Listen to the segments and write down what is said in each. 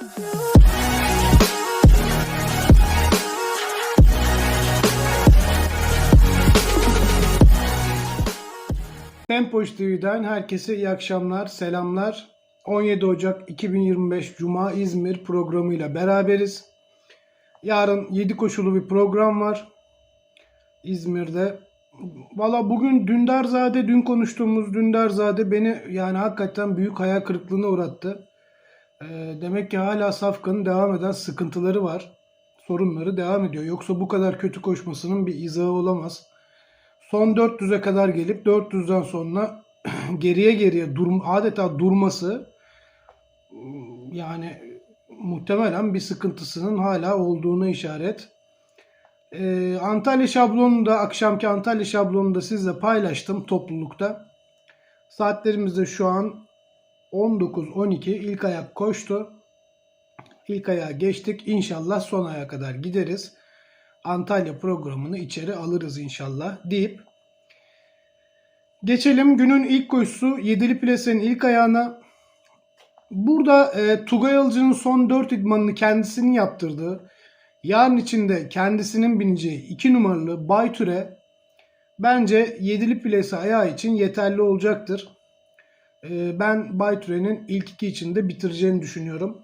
Tempoş TV'den herkese iyi akşamlar, selamlar. 17 Ocak 2025 Cuma İzmir programıyla beraberiz. Yarın 7 koşulu bir program var İzmir'de. Valla bugün Dündarzade, dün konuştuğumuz Dündarzade beni yani hakikaten büyük hayal kırıklığına uğrattı. Ee, demek ki hala Safkan'ın devam eden sıkıntıları var. Sorunları devam ediyor. Yoksa bu kadar kötü koşmasının bir izahı olamaz son 400'e kadar gelip 400'den sonra geriye geriye durum adeta durması yani muhtemelen bir sıkıntısının hala olduğuna işaret. Ee, Antalya şablonunu da akşamki Antalya şablonunu da sizle paylaştım toplulukta. Saatlerimiz de şu an 19-12 ilk ayak koştu. İlk ayağa geçtik. İnşallah son aya kadar gideriz. Antalya programını içeri alırız inşallah deyip geçelim günün ilk koşusu Yedili Plase'nin ilk ayağına. Burada e, Tugay Alıcı'nın son 4 idmanını kendisinin yaptırdığı yarın içinde kendisinin bineceği 2 numaralı Baytüre bence Yedili Plase ayağı için yeterli olacaktır. E, ben Baytüre'nin ilk iki içinde bitireceğini düşünüyorum.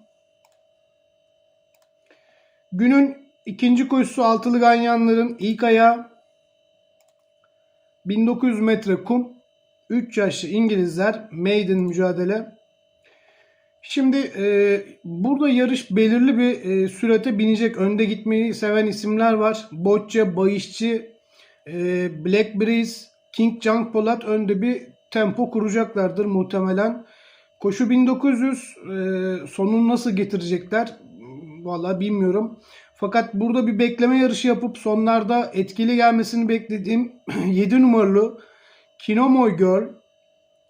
Günün İkinci koşusu altılı ganyanların ilk ayağı 1900 metre kum 3 yaşlı İngilizler maiden mücadele. Şimdi e, burada yarış belirli bir e, sürate binecek. Önde gitmeyi seven isimler var. Bocce, Bayışçı, e, Black Breeze, King Junk Polat önde bir tempo kuracaklardır muhtemelen. Koşu 1900 e, sonunu nasıl getirecekler? Vallahi bilmiyorum. Fakat burada bir bekleme yarışı yapıp sonlarda etkili gelmesini beklediğim 7 numaralı Kinomoy Girl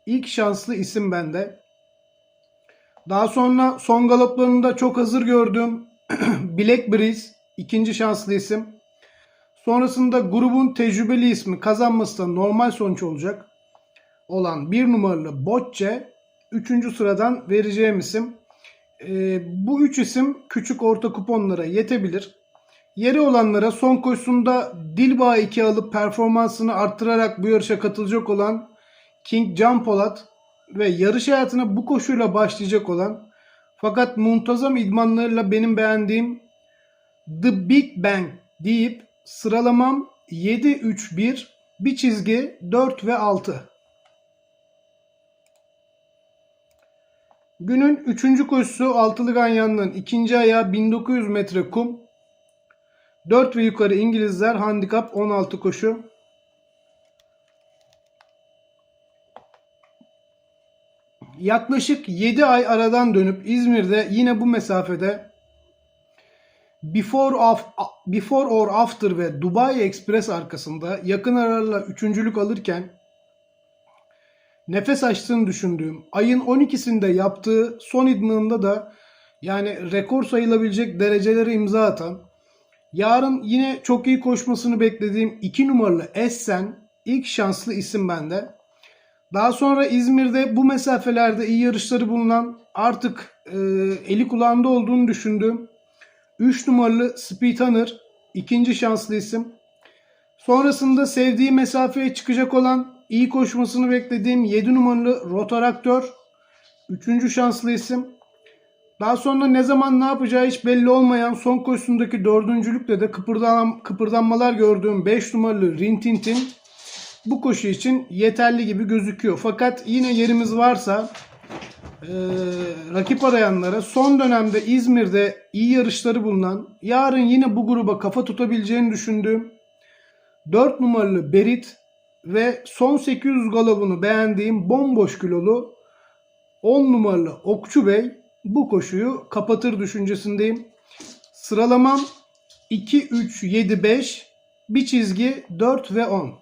ilk şanslı isim bende. Daha sonra son galoplarında çok hazır gördüğüm Black Breeze ikinci şanslı isim. Sonrasında grubun tecrübeli ismi kazanması da normal sonuç olacak olan bir numaralı Bocce üçüncü sıradan vereceğim isim. E, bu üç isim küçük orta kuponlara yetebilir. Yeri olanlara son koşusunda Dilba 2 alıp performansını arttırarak bu yarışa katılacak olan King Can Polat ve yarış hayatına bu koşuyla başlayacak olan fakat muntazam idmanlarıyla benim beğendiğim The Big Bang deyip sıralamam 7-3-1 bir çizgi 4 ve 6. Günün 3. koşusu Altılı Ganyan'ın ikinci ayağı 1900 metre kum. 4 ve yukarı İngilizler handikap 16 koşu. Yaklaşık 7 ay aradan dönüp İzmir'de yine bu mesafede Before, of, Before or After ve Dubai Express arkasında yakın aralarla üçüncülük alırken nefes açtığını düşündüğüm ayın 12'sinde yaptığı son idmanında da yani rekor sayılabilecek derecelere imza atan yarın yine çok iyi koşmasını beklediğim 2 numaralı Essen ilk şanslı isim bende. Daha sonra İzmir'de bu mesafelerde iyi yarışları bulunan artık e, eli kulağında olduğunu düşündüğüm 3 numaralı Speed Hunter ikinci şanslı isim. Sonrasında sevdiği mesafeye çıkacak olan iyi koşmasını beklediğim 7 numaralı Rotaraktör. Üçüncü şanslı isim. Daha sonra ne zaman ne yapacağı hiç belli olmayan son koşusundaki dördüncülükle de kıpırdan, kıpırdanmalar gördüğüm 5 numaralı Rintintin bu koşu için yeterli gibi gözüküyor. Fakat yine yerimiz varsa e, rakip arayanlara son dönemde İzmir'de iyi yarışları bulunan yarın yine bu gruba kafa tutabileceğini düşündüğüm 4 numaralı Berit ve son 800 galabını beğendiğim bomboş kilolu 10 numaralı Okçu Bey bu koşuyu kapatır düşüncesindeyim. Sıralamam 2, 3, 7, 5 bir çizgi 4 ve 10.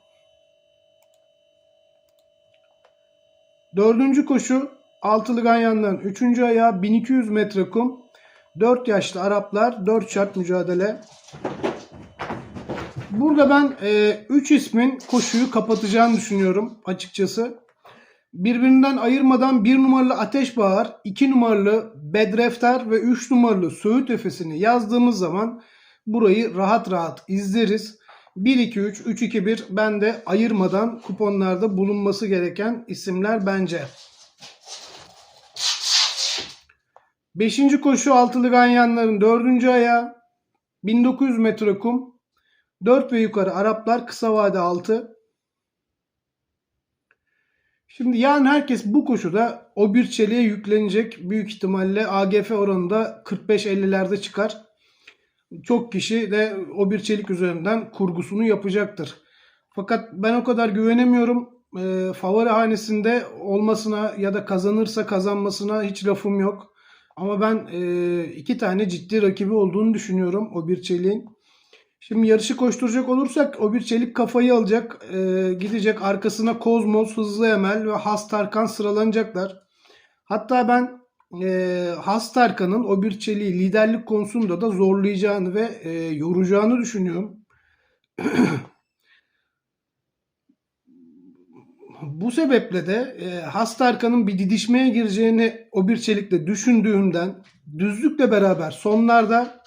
Dördüncü koşu Altılı Ganyan'dan 3. ayağı 1200 metre kum. 4 yaşlı Araplar 4 şart mücadele. Burada ben 3 e, ismin koşuyu kapatacağını düşünüyorum açıkçası. birbirinden ayırmadan 1 numaralı Ateş Bağır, 2 numaralı Bedrefter ve 3 numaralı Söğüt Efesini yazdığımız zaman burayı rahat rahat izleriz. 1-2-3, 3-2-1 ben de ayırmadan kuponlarda bulunması gereken isimler bence. Beşinci koşu altılı ganyanların dördüncü ayağı 1900 metre kum 4 ve yukarı Araplar kısa vade 6 Şimdi yani herkes bu koşuda o bir çeliğe yüklenecek. Büyük ihtimalle AGF oranında 45-50'lerde çıkar. Çok kişi de o bir çelik üzerinden kurgusunu yapacaktır. Fakat ben o kadar güvenemiyorum. E, favori hanesinde olmasına ya da kazanırsa kazanmasına hiç lafım yok. Ama ben e, iki tane ciddi rakibi olduğunu düşünüyorum o bir çeliğin. Şimdi yarışı koşturacak olursak o bir çelik kafayı alacak. e, gidecek arkasına Kozmos, Hızlı Emel ve Has Tarkan sıralanacaklar. Hatta ben e, Has Tarkan'ın o bir çeliği liderlik konusunda da zorlayacağını ve e, yoracağını düşünüyorum. Bu sebeple de e, Hastarkan'ın bir didişmeye gireceğini o bir çelikle düşündüğümden düzlükle beraber sonlarda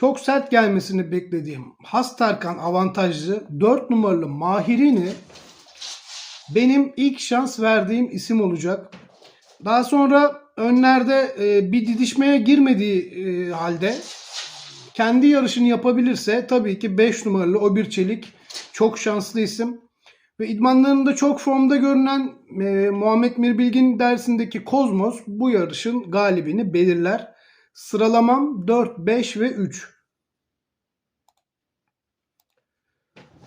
çok sert gelmesini beklediğim Hastarkan avantajlı 4 numaralı Mahirini benim ilk şans verdiğim isim olacak. Daha sonra önlerde e, bir didişmeye girmediği e, halde kendi yarışını yapabilirse tabii ki 5 numaralı o bir çelik çok şanslı isim. Ve idmanlarında çok formda görünen e, Muhammed Mirbilgin dersindeki Kozmos bu yarışın galibini belirler. Sıralamam 4, 5 ve 3.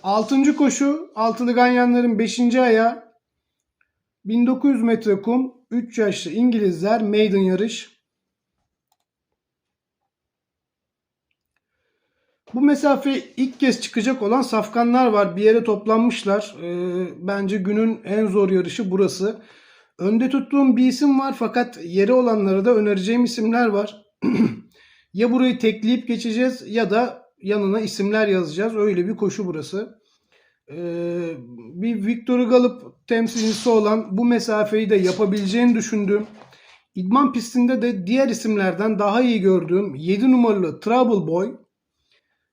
Altıncı koşu Altılı Ganyanların 5. ayağı 1900 metre kum 3 yaşlı İngilizler maiden yarış. Bu mesafe ilk kez çıkacak olan safkanlar var. Bir yere toplanmışlar. Ee, bence günün en zor yarışı burası. Önde tuttuğum bir isim var fakat yeri olanlara da önereceğim isimler var. ya burayı tekleyip geçeceğiz ya da yanına isimler yazacağız. Öyle bir koşu burası. Ee, bir Victor Gallup temsilcisi olan bu mesafeyi de yapabileceğini düşündüğüm İdman pistinde de diğer isimlerden daha iyi gördüğüm 7 numaralı Trouble Boy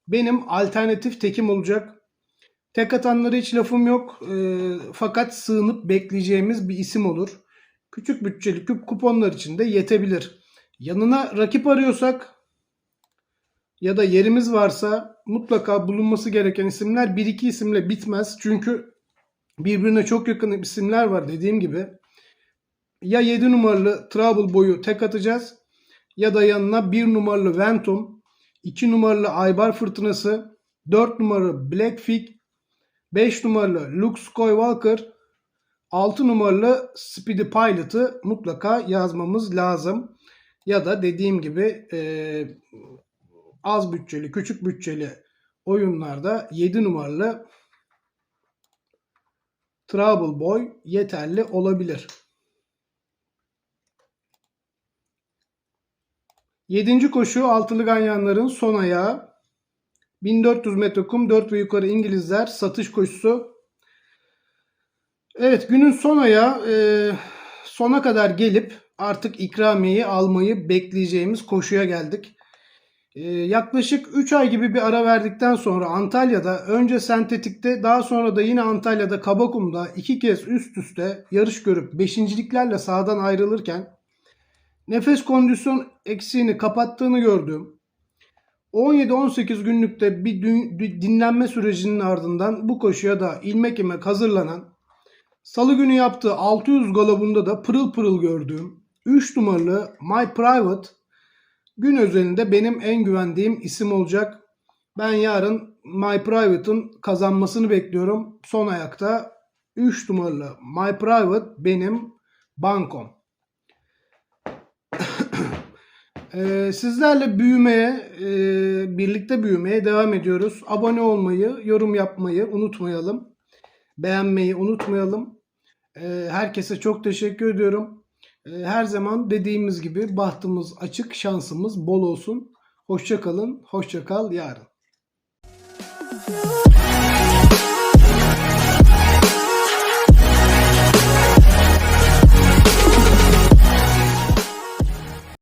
benim alternatif tekim olacak. Tek atanlara hiç lafım yok. E, fakat sığınıp bekleyeceğimiz bir isim olur. Küçük bütçeli küp kuponlar için de yetebilir. Yanına rakip arıyorsak ya da yerimiz varsa mutlaka bulunması gereken isimler 1-2 isimle bitmez. Çünkü birbirine çok yakın isimler var dediğim gibi. Ya 7 numaralı Trouble boyu tek atacağız ya da yanına 1 numaralı Ventum 2 numaralı Aybar Fırtınası, 4 numaralı Blackfig, 5 numaralı Luke Skywalker, 6 numaralı Speedy Pilot'ı mutlaka yazmamız lazım. Ya da dediğim gibi e, az bütçeli, küçük bütçeli oyunlarda 7 numaralı Trouble Boy yeterli olabilir. Yedinci koşu altılı ganyanların son ayağı. 1400 metre kum 4 ve yukarı İngilizler satış koşusu. Evet günün son ayağı e, sona kadar gelip artık ikramiyeyi almayı bekleyeceğimiz koşuya geldik. E, yaklaşık 3 ay gibi bir ara verdikten sonra Antalya'da önce sentetikte daha sonra da yine Antalya'da Kabakum'da iki kez üst üste yarış görüp beşinciliklerle sahadan ayrılırken nefes kondisyon eksiğini kapattığını gördüm. 17-18 günlükte bir dinlenme sürecinin ardından bu koşuya da ilmek ilmek hazırlanan Salı günü yaptığı 600 galobunda da pırıl pırıl gördüğüm 3 numaralı My Private gün özelinde benim en güvendiğim isim olacak. Ben yarın My Private'ın kazanmasını bekliyorum. Son ayakta 3 numaralı My Private benim bankom. Ee, sizlerle büyümeye, e, birlikte büyümeye devam ediyoruz. Abone olmayı, yorum yapmayı unutmayalım. Beğenmeyi unutmayalım. Ee, herkese çok teşekkür ediyorum. Ee, her zaman dediğimiz gibi bahtımız açık, şansımız bol olsun. Hoşça kalın, hoşça kal yarın.